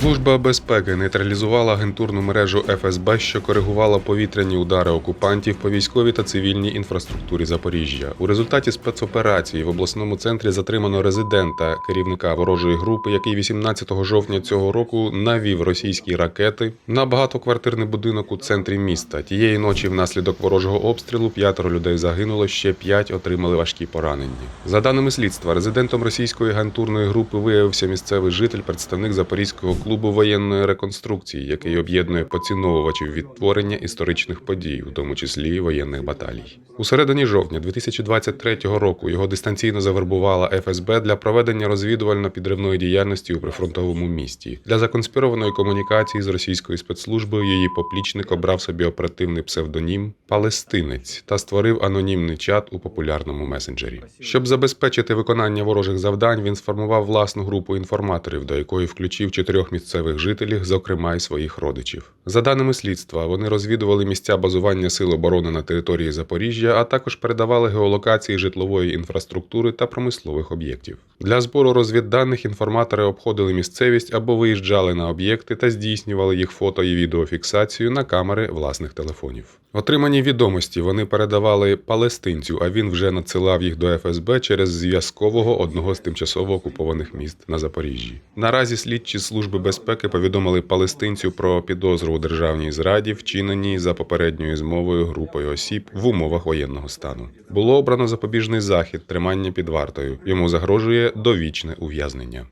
Служба безпеки нейтралізувала агентурну мережу ФСБ, що коригувала повітряні удари окупантів по військовій та цивільній інфраструктурі Запоріжжя. У результаті спецоперації в обласному центрі затримано резидента керівника ворожої групи, який 18 жовтня цього року навів російські ракети на багатоквартирний будинок у центрі міста. Тієї ночі, внаслідок ворожого обстрілу, п'ятеро людей загинуло, ще п'ять отримали важкі поранення. За даними слідства, резидентом російської агентурної групи виявився місцевий житель, представник Запорізького клубу воєнної реконструкції, який об'єднує поціновувачів відтворення історичних подій, у тому числі воєнних баталій. У середині жовтня 2023 року його дистанційно завербувала ФСБ для проведення розвідувально-підривної діяльності у прифронтовому місті. Для законспірованої комунікації з російською спецслужбою її поплічник обрав собі оперативний псевдонім Палестинець та створив анонімний чат у популярному месенджері. Щоб забезпечити виконання ворожих завдань, він сформував власну групу інформаторів, до якої включив чотирьох місцевих жителів, зокрема й своїх родичів. За даними слідства, вони розвідували місця базування сил оборони на території Запоріжжя, а також передавали геолокації житлової інфраструктури та промислових об'єктів. Для збору розвідданих інформатори обходили місцевість або виїжджали на об'єкти та здійснювали їх фото і відеофіксацію на камери власних телефонів. Отримані відомості вони передавали палестинцю, а він вже надсилав їх до ФСБ через зв'язкового одного з тимчасово окупованих міст на Запоріжжі. Наразі слідчі служби безпеки повідомили палестинцю про підозру у державній зраді, вчиненій за попередньою змовою групою осіб в умовах воєнного стану. Було обрано запобіжний захід тримання під вартою. Йому загрожує довічне ув'язнення.